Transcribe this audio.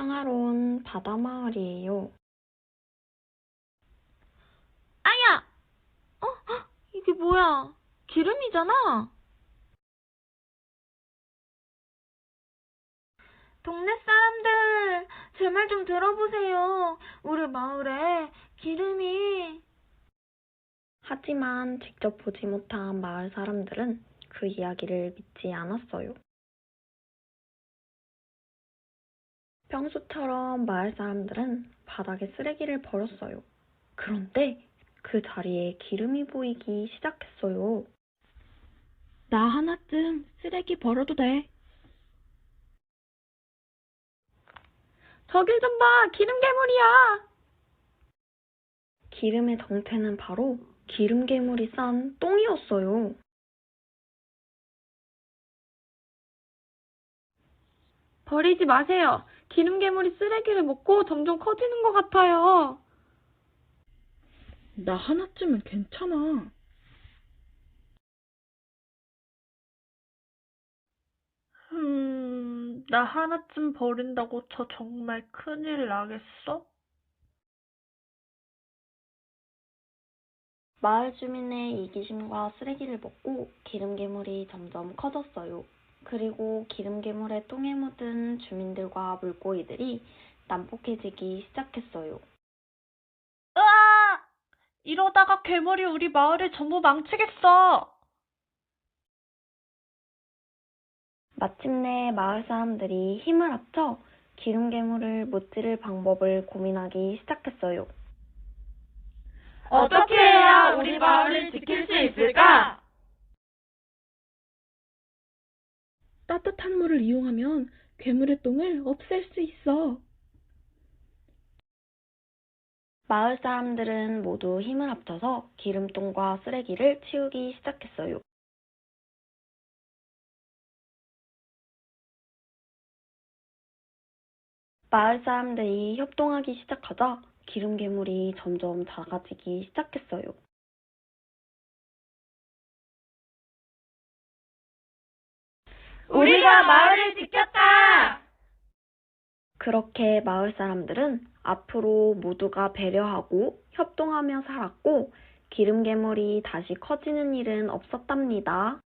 평화로운 바다 마을이에요. 아야! 어? 헉, 이게 뭐야? 기름이잖아? 동네 사람들, 제 말 좀 들어보세요. 우리 마을에 기름이... 하지만 직접 보지 못한 마을 사람들은 그 이야기를 믿지 않았어요. 평소처럼 마을 사람들은 바닥에 쓰레기를 버렸어요. 그런데 그 자리에 기름이 보이기 시작했어요. 나 하나쯤 쓰레기 버려도 돼. 저길 좀 봐! 기름 괴물이야! 기름의 정체는 바로 기름 괴물이 싼 똥이었어요. 버리지 마세요. 기름 괴물이 쓰레기를 먹고 점점 커지는 것 같아요. 나 하나쯤은 괜찮아. 음, 나 하나쯤 버린다고 저 정말 큰일 나겠어? 마을 주민의 이기심과 쓰레기를 먹고 기름 괴물이 점점 커졌어요. 그리고 기름 괴물의 똥에 묻은 주민들과 물고기들이 난폭해지기 시작했어요. 으아! 이러다가 괴물이 우리 마을을 전부 망치겠어. 마침내 마을 사람들이 힘을 합쳐 기름 괴물을 무찌를 방법을 고민하기 시작했어요. 어떻게 해야 우리 마을을 지킬 수 있을까? 따뜻한 물을 이용하면 괴물의 똥을 없앨 수 있어. 마을 사람들은 모두 힘을 합쳐서 기름똥과 쓰레기를 치우기 시작했어요. 마을 사람들이 협동하기 시작하자 기름 괴물이 점점 작아지기 시작했어요. 우리가 마을을 지켰다! 그렇게 마을 사람들은 앞으로 모두가 배려하고 협동하며 살았고 기름 괴물이 다시 커지는 일은 없었답니다.